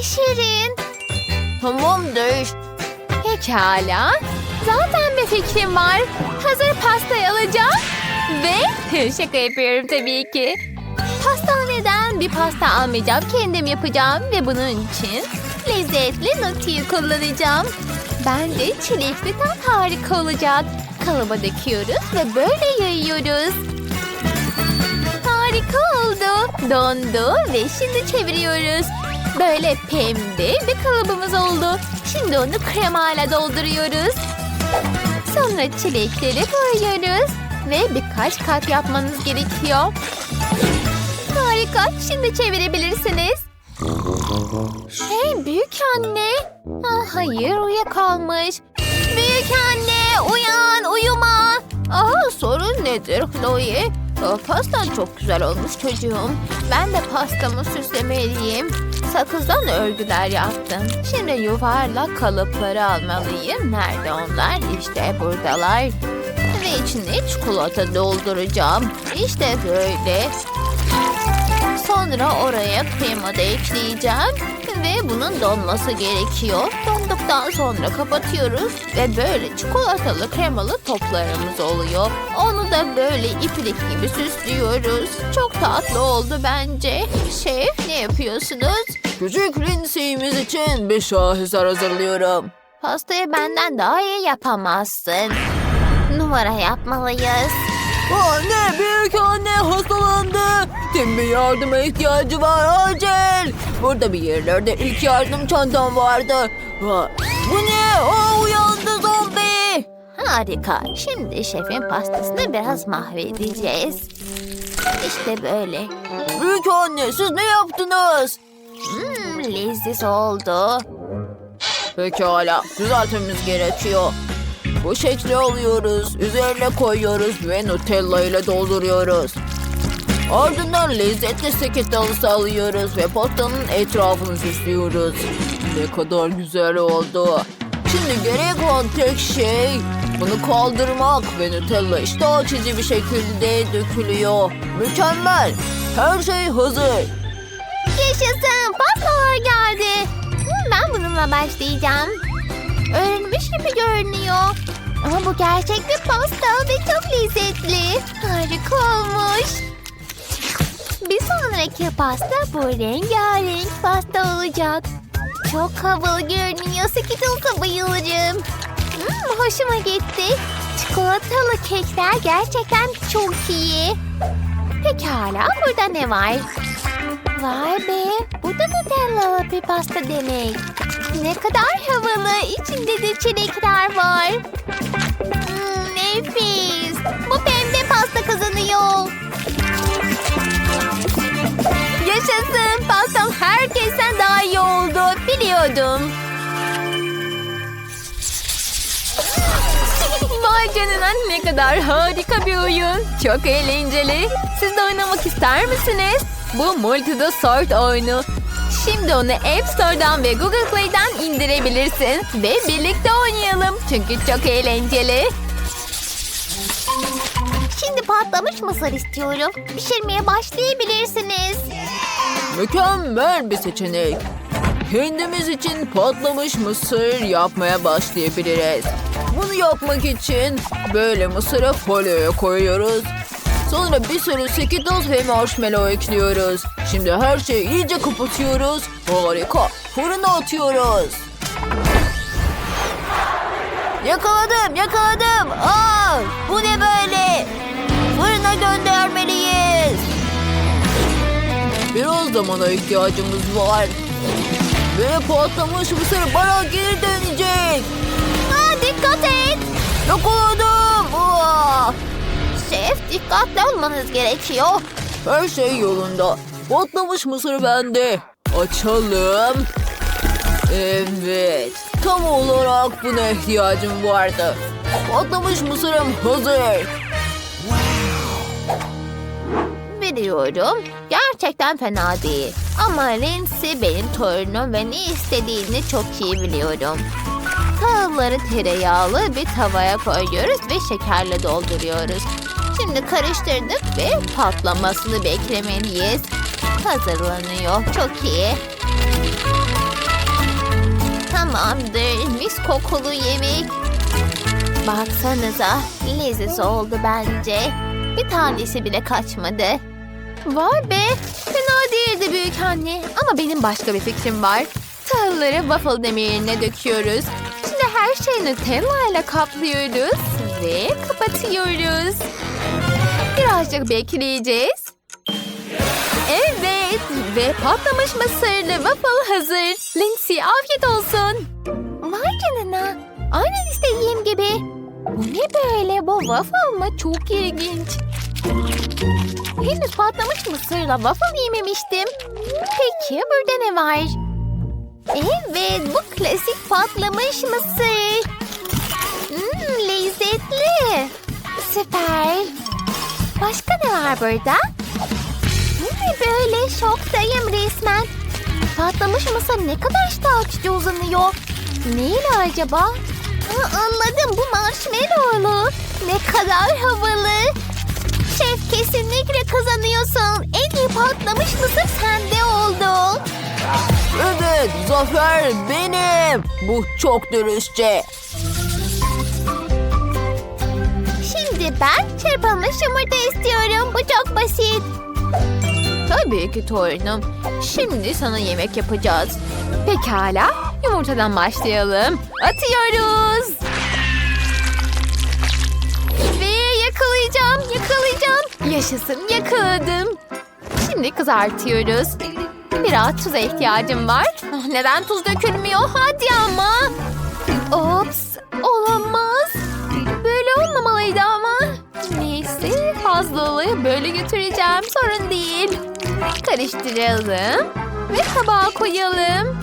pişirin. Tamamdır. Pekala. Zaten bir fikrim var. Hazır pastayı alacağım. Ve şaka yapıyorum tabii ki. Pastaneden bir pasta almayacağım. Kendim yapacağım. Ve bunun için lezzetli Nutti'yi kullanacağım. Bence çilekli tam harika olacak. Kalıba döküyoruz ve böyle yayıyoruz. Harika oldu. Dondu ve şimdi çeviriyoruz. Böyle pembe bir kalıbımız oldu. Şimdi onu kremayla dolduruyoruz. Sonra çilekleri koyuyoruz. Ve birkaç kat yapmanız gerekiyor. Harika. Şimdi çevirebilirsiniz. Hey büyük anne. Ah, hayır uyuyakalmış. Büyük anne uyan uyuma. Aa, sorun nedir Chloe? Pastan çok güzel olmuş çocuğum. Ben de pastamı süslemeliyim. Sakızdan örgüler yaptım. Şimdi yuvarlak kalıpları almalıyım. Nerede onlar? İşte buradalar. Ve içine çikolata dolduracağım. İşte böyle. Sonra oraya krema da ekleyeceğim. Ve bunun donması gerekiyor. Donduktan sonra kapatıyoruz. Ve böyle çikolatalı kremalı toplarımız oluyor. Onu da böyle iplik gibi süslüyoruz. Çok tatlı oldu bence. Şef ne yapıyorsunuz? Küçük Lindsay'imiz için bir şaheser hazırlıyorum. Pastayı benden daha iyi yapamazsın. Numara yapmalıyız. Anne, büyük anne hastalandı. Tüm bir yardıma ihtiyacı var acil. Burada bir yerlerde ilk yardım çantam vardı. Bu ne? O uyandı zombi. Harika. Şimdi şefin pastasını biraz mahvedeceğiz. İşte böyle. Büyük anne siz ne yaptınız? Hmm, leziz oldu. Pekala düzeltmemiz gerekiyor. Bu şekli alıyoruz, üzerine koyuyoruz ve Nutella ile dolduruyoruz. Ardından lezzetli seketalısı alıyoruz ve pastanın etrafını süslüyoruz. Ne kadar güzel oldu. Şimdi gerek olan tek şey bunu kaldırmak ve Nutella işte açıcı bir şekilde dökülüyor. Mükemmel. Her şey hazır. Yaşasın. Pastalar geldi. Hmm, ben bununla başlayacağım. Öğrenmiş gibi görünüyor. Ama bu gerçek bir pasta ve çok lezzetli. Harika olmuş. Bir sonraki pasta bu rengarenk pasta olacak. Çok havalı görünüyor. Skittles'a bayılırım. Hmm, hoşuma gitti. Çikolatalı kekler gerçekten çok iyi. Pekala burada ne var? Vay be, bu da Nutellalı bir pasta demek. Ne kadar havalı, içinde de çilekler var. Hmm, nefis. Bu pembe pasta kazanıyor. Yaşasın, pastam herkesten daha iyi oldu. Biliyordum. Vay ne kadar harika bir oyun. Çok eğlenceli. Siz de oynamak ister misiniz? Bu Multida Sort oyunu. Şimdi onu App Store'dan ve Google Play'den indirebilirsin. Ve birlikte oynayalım. Çünkü çok eğlenceli. Şimdi patlamış mısır istiyorum. Pişirmeye başlayabilirsiniz. Mükemmel bir seçenek. Kendimiz için patlamış mısır yapmaya başlayabiliriz. Bunu yapmak için böyle mısırı folyoya koyuyoruz. Sonra bir sürü Skittles ve marshmallow ekliyoruz. Şimdi her şeyi iyice kapatıyoruz. Harika. Fırına atıyoruz. Yakaladım, yakaladım. Aa, bu ne böyle? Biraz zamana ihtiyacımız var. Ve patlamış mısır bana geri dönecek. Ha, dikkat et. Yakaladım. Aa! Şef dikkatli olmanız gerekiyor. Her şey yolunda. Patlamış mısır bende. Açalım. Evet. Tam olarak buna ihtiyacım vardı. Patlamış mısırım hazır. Biliyorum. Gerçekten fena değil. Ama Lindsay benim torunum ve ne istediğini çok iyi biliyorum. Tahılları tereyağlı bir tavaya koyuyoruz ve şekerle dolduruyoruz. Şimdi karıştırdık ve patlamasını beklemeliyiz. Hazırlanıyor. Çok iyi. Tamamdır. Mis kokulu yemek. Baksanıza. Leziz oldu bence. Bir tanesi bile kaçmadı. Vay be. Fena değildi büyük anne. Ama benim başka bir fikrim var. Tahılları waffle demirine döküyoruz. Şimdi her şeyi Nutella ile kaplıyoruz. Ve kapatıyoruz. Birazcık bekleyeceğiz. Evet ve patlamış mısırlı waffle hazır. Lindsay afiyet olsun. Vay canına. Aynen istediğim gibi. Bu ne böyle? Bu waffle mı? Çok ilginç. Henüz patlamış mısırla waffle yememiştim. Peki burada ne var? Evet bu klasik patlamış mısır. Hmm, lezzetli. Süper. Başka ne var burada? Bu ne böyle? Şoktayım resmen. Patlamış mısır ne kadar iştah açıcı uzanıyor. Neyle acaba? Ha, anladım bu marshmallowlu. Ne kadar havalı. Şef kesinlikle kazanıyorsun. En iyi patlamış mısır sende oldu. Evet zafer benim. Bu çok dürüstçe. Şimdi ben çırpılmış yumurta istiyorum. Bu çok basit. Tabii ki torunum. Şimdi sana yemek yapacağız. Pekala. Yumurtadan başlayalım. Atıyoruz. Yakalayacağım, yakalayacağım. Yaşasın yakaladım. Şimdi kızartıyoruz. Biraz tuza ihtiyacım var. Ah, Neden tuz dökülmüyor? Hadi ama. Ops, olamaz. Böyle olmamalıydı ama. Neyse, fazlalığı böyle götüreceğim. Sorun değil. Karıştıralım. Ve tabağa koyalım.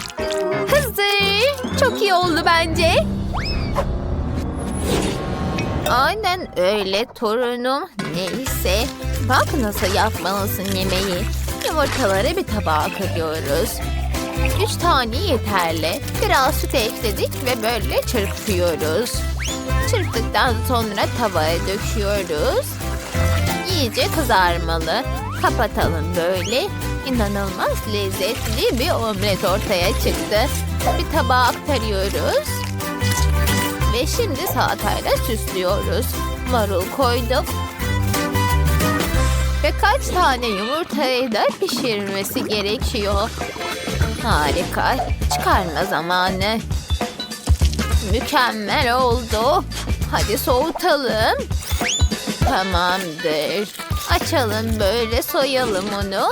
Hazır. Çok iyi oldu bence. Aynen öyle torunum. Neyse. Bak nasıl yapmalısın yemeği. Yumurtaları bir tabağa kırıyoruz. Üç tane yeterli. Biraz süt ekledik ve böyle çırpıyoruz. Çırptıktan sonra tavaya döküyoruz. İyice kızarmalı. Kapatalım böyle. İnanılmaz lezzetli bir omlet ortaya çıktı. Bir tabağa aktarıyoruz. Ve şimdi salatayla süslüyoruz. Marul koyduk. Ve kaç tane yumurtayı da pişirmesi gerekiyor. Harika. Çıkarma zamanı. Mükemmel oldu. Hadi soğutalım. Tamamdır. Açalım böyle soyalım onu.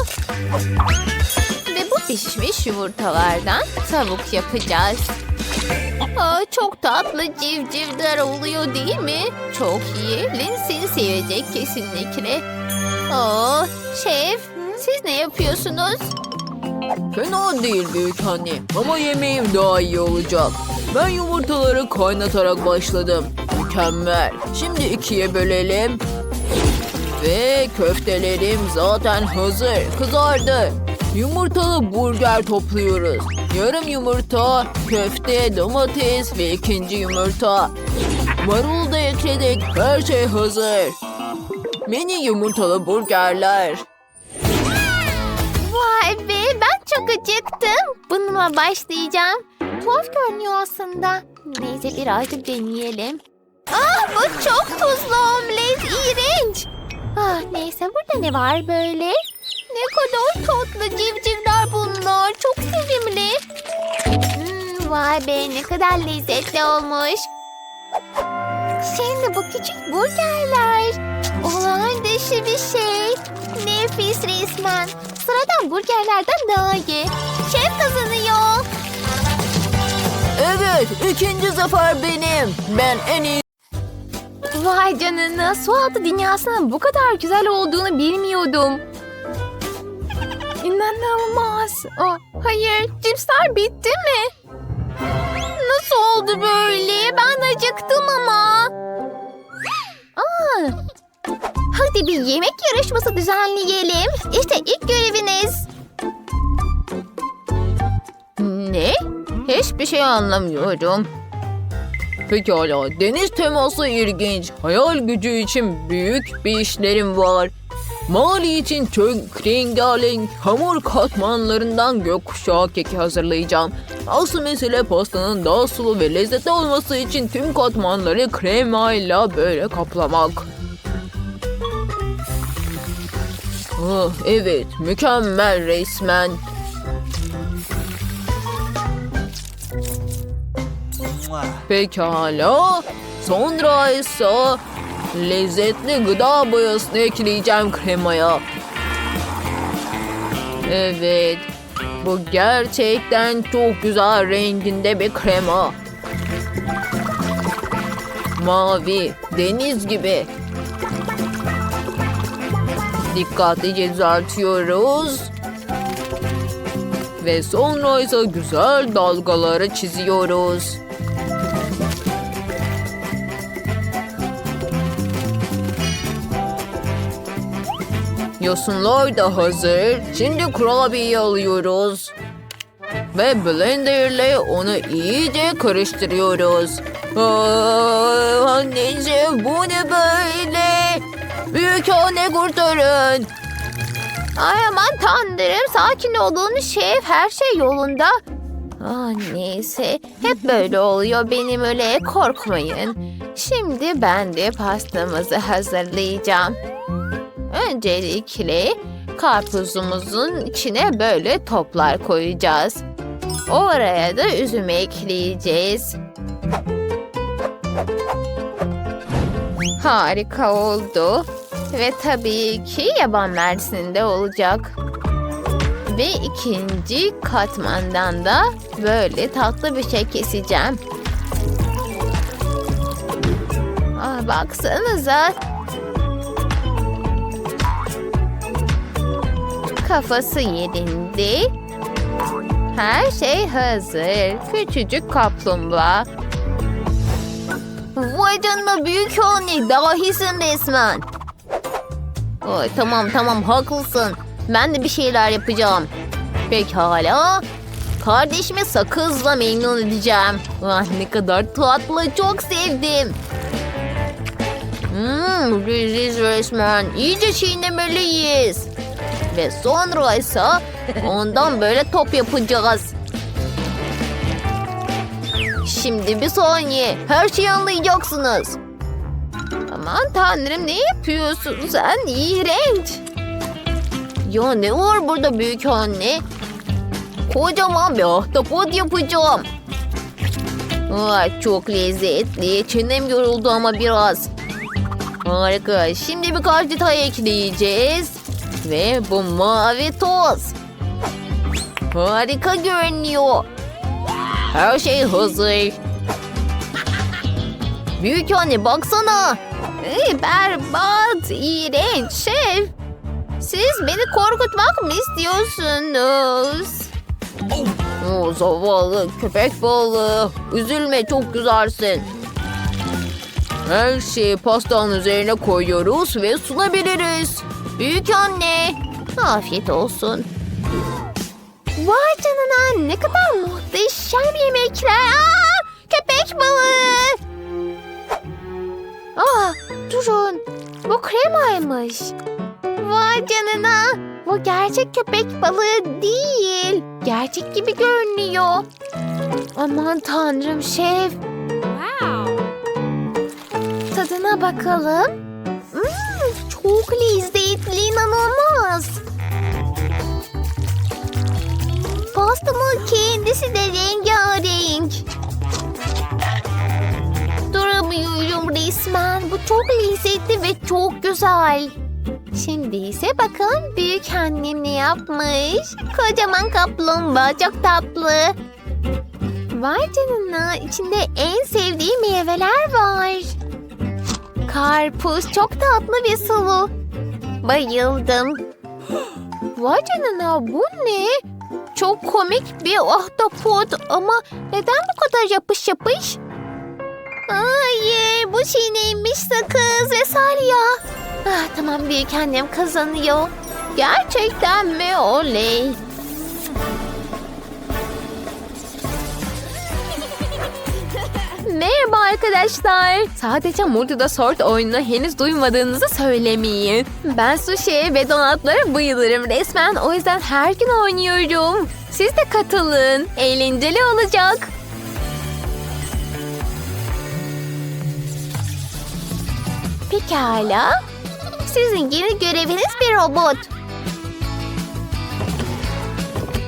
Ve bu pişmiş yumurtalardan tavuk yapacağız. Aa, çok tatlı civcivler oluyor değil mi? Çok iyi. Lindsay sevecek kesinlikle. Oo, şef siz ne yapıyorsunuz? Fena değil büyük anne ama yemeğim daha iyi olacak. Ben yumurtaları kaynatarak başladım. Mükemmel. Şimdi ikiye bölelim. Ve köftelerim zaten hazır. Kızardı. Yumurtalı burger topluyoruz. Yarım yumurta, köfte, domates ve ikinci yumurta. Marul da ekledik. Her şey hazır. Mini yumurtalı burgerler. Vay be ben çok acıktım. Bununla başlayacağım. Tuhaf görünüyor aslında. Neyse birazcık deneyelim. Ah bu çok tuzlu omlet. iğrenç. Ah neyse burada ne var böyle? Ne kadar tatlı civcivler bunlar. Çok sevimli. Hmm, vay be ne kadar lezzetli olmuş. Şimdi bu küçük burgerler. Olağan dışı bir şey. Nefis resmen. Sıradan burgerlerden daha iyi. Şef kazanıyor. Evet, ikinci zafer benim. Ben en iyi Vay canına sualtı dünyasının bu kadar güzel olduğunu bilmiyordum. İnanılmaz. Oh, hayır cipsler bitti mi? Nasıl oldu böyle? Ben acıktım ama. Aa, hadi bir yemek yarışması düzenleyelim. İşte ilk göreviniz. Ne? Hiçbir şey anlamıyorum. Pekala, deniz teması ilginç. Hayal gücü için büyük bir işlerim var. Mali için çok rengarenk hamur katmanlarından gökkuşağı keki hazırlayacağım. Asıl mesele pastanın daha sulu ve lezzetli olması için tüm katmanları kremayla böyle kaplamak. Ah, evet, mükemmel resmen. Pekala. Sonra ise lezzetli gıda boyasını ekleyeceğim kremaya. Evet. Bu gerçekten çok güzel renginde bir krema. Mavi, deniz gibi. Dikkatlice düzeltiyoruz. Ve sonra ise güzel dalgaları çiziyoruz. Yosunlar da hazır. Şimdi kurabiyeyi alıyoruz. Ve blender ile onu iyice karıştırıyoruz. Aa, anneciğim bu ne böyle? Büyük anne kurtarın. Ay aman tanrım sakin olun şef her şey yolunda. Ah, neyse hep böyle oluyor benim öyle korkmayın. Şimdi ben de pastamızı hazırlayacağım. Öncelikle karpuzumuzun içine böyle toplar koyacağız. Oraya da üzüm ekleyeceğiz. Harika oldu. Ve tabii ki yaban mersini olacak. Ve ikinci katmandan da böyle tatlı bir şey keseceğim. Aa, baksanıza. Kafası yerinde. Her şey hazır. Küçücük kaplumbağa. Vay canına büyük anne dahisin resmen. Ay, tamam tamam haklısın. Ben de bir şeyler yapacağım. Pekala. Kardeşimi sakızla memnun edeceğim. Ah, ne kadar tatlı çok sevdim. Hmm, leziz resmen. İyice çiğnemeliyiz. Ve sonra ise ondan böyle top yapacağız. Şimdi bir saniye. Her şeyi anlayacaksınız. Aman tanrım ne yapıyorsun sen? İğrenç. Ya ne var burada büyük anne? Kocaman bir ahtapot yapacağım. Ay, çok lezzetli. Çenem yoruldu ama biraz. Harika. Şimdi birkaç detay ekleyeceğiz. Ve bu mavi toz. Harika görünüyor. Her şey hazır. Büyük anne baksana. Berbat, iğrenç şef. Siz beni korkutmak mı istiyorsunuz? O zavallı köpek balığı. Üzülme çok güzelsin. Her şeyi pastanın üzerine koyuyoruz ve sunabiliriz. Büyük anne. Afiyet olsun. Vay canına ne kadar muhteşem yemekler. Aa, köpek balığı. Aa, durun. Bu kremaymış. Vay canına. Bu gerçek köpek balığı değil. Gerçek gibi görünüyor. Aman tanrım şef. Tadına bakalım. Hmm, çok lezzetli inanılmaz. Pastamın kendisi de rengarenk. Duramıyorum resmen. Bu çok lezzetli ve çok güzel. Şimdi ise bakalım büyük annem ne yapmış. Kocaman kaplumbağa çok tatlı. Vay canına içinde en sevdiğim meyveler var. Karpuz çok tatlı ve sulu. Bayıldım. Vay canına bu ne? Çok komik bir ahtapot ama neden bu kadar yapış yapış? Hayır bu şey neymiş sakız ve salya. Ah, tamam büyük annem kazanıyor. Gerçekten mi oley? Merhaba arkadaşlar. Sadece Multida Sort oyununu henüz duymadığınızı söylemeyin. Ben sushi ve donatlara bayılırım resmen. O yüzden her gün oynuyorum. Siz de katılın. Eğlenceli olacak. Pekala. Sizin yeni göreviniz bir robot.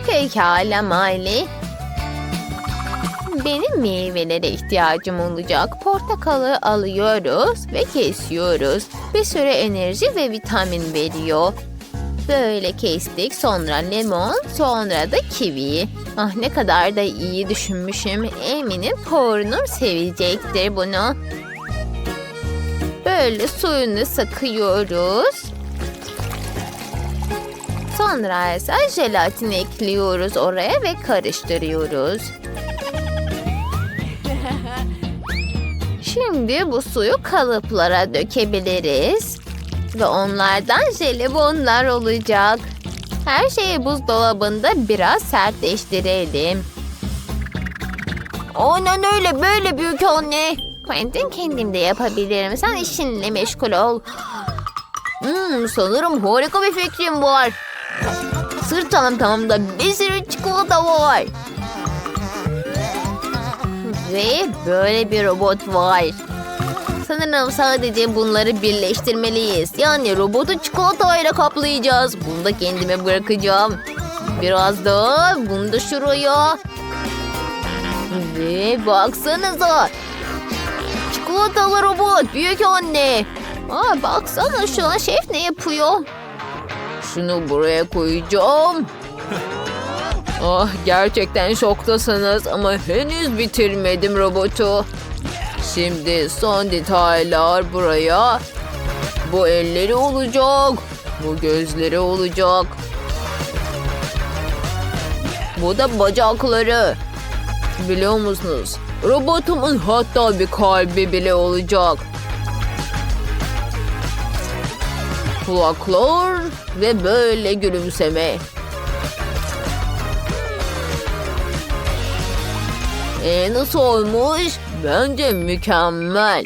Pekala Miley. Benim meyvelere ihtiyacım olacak. Portakalı alıyoruz ve kesiyoruz. Bir sürü enerji ve vitamin veriyor. Böyle kestik. Sonra limon, sonra da kivi. Ah ne kadar da iyi düşünmüşüm. Eminim torunum sevecektir bunu. Böyle suyunu sıkıyoruz. Sonra ise jelatin ekliyoruz oraya ve karıştırıyoruz. Şimdi bu suyu kalıplara dökebiliriz. Ve onlardan jelibonlar olacak. Her şeyi buzdolabında biraz sertleştirelim. Aynen öyle böyle büyük anne. Quentin kendim de yapabilirim. Sen işinle meşgul ol. Hmm, sanırım harika bir fikrim var. Sırt çantamda bir sürü çikolata var. Ve böyle bir robot var. Sanırım sadece bunları birleştirmeliyiz. Yani robotu çikolatayla kaplayacağız. Bunu da kendime bırakacağım. Biraz daha bunu da şuraya. Ve baksanıza. Çikolatalı robot büyük anne. Aa, baksana şu an şef ne yapıyor? Şunu buraya koyacağım. Ah gerçekten şoktasınız ama henüz bitirmedim robotu. Şimdi son detaylar buraya. Bu elleri olacak. Bu gözleri olacak. Bu da bacakları. Biliyor musunuz? Robotumun hatta bir kalbi bile olacak. Kulaklar ve böyle gülümseme. E nasıl olmuş? Bence mükemmel.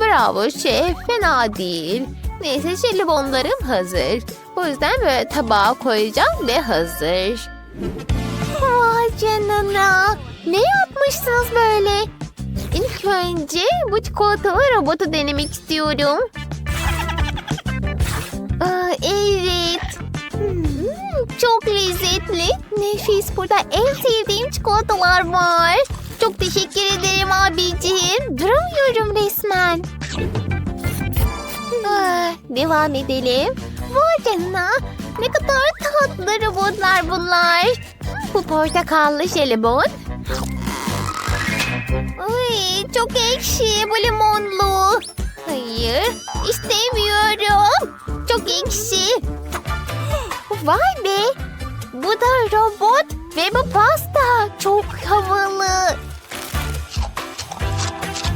Bravo şef fena değil. Neyse jelibonlarım hazır. Bu yüzden böyle tabağa koyacağım ve hazır. Vay canına. Ne yapmışsınız böyle? İlk önce bu çikolatalı robotu denemek istiyorum. Aa, evet. Çok lezzetli. Nefis. Burada en sevdiğim çikolatalar var. Çok teşekkür ederim abiciğim. Duramıyorum resmen. Ah, devam edelim. Vay canına. Ne kadar tatlı robotlar bunlar. Bu portakallı jelibon. Ay, çok ekşi bu limonlu. Hayır, istemiyorum. Çok ekşi. Vay be. Bu da robot ve bu pasta. Çok havalı.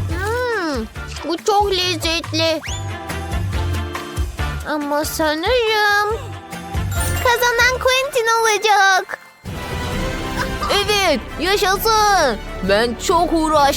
Hmm, bu çok lezzetli. Ama sanırım kazanan Quentin olacak. Evet yaşasın. Ben çok uğraştım.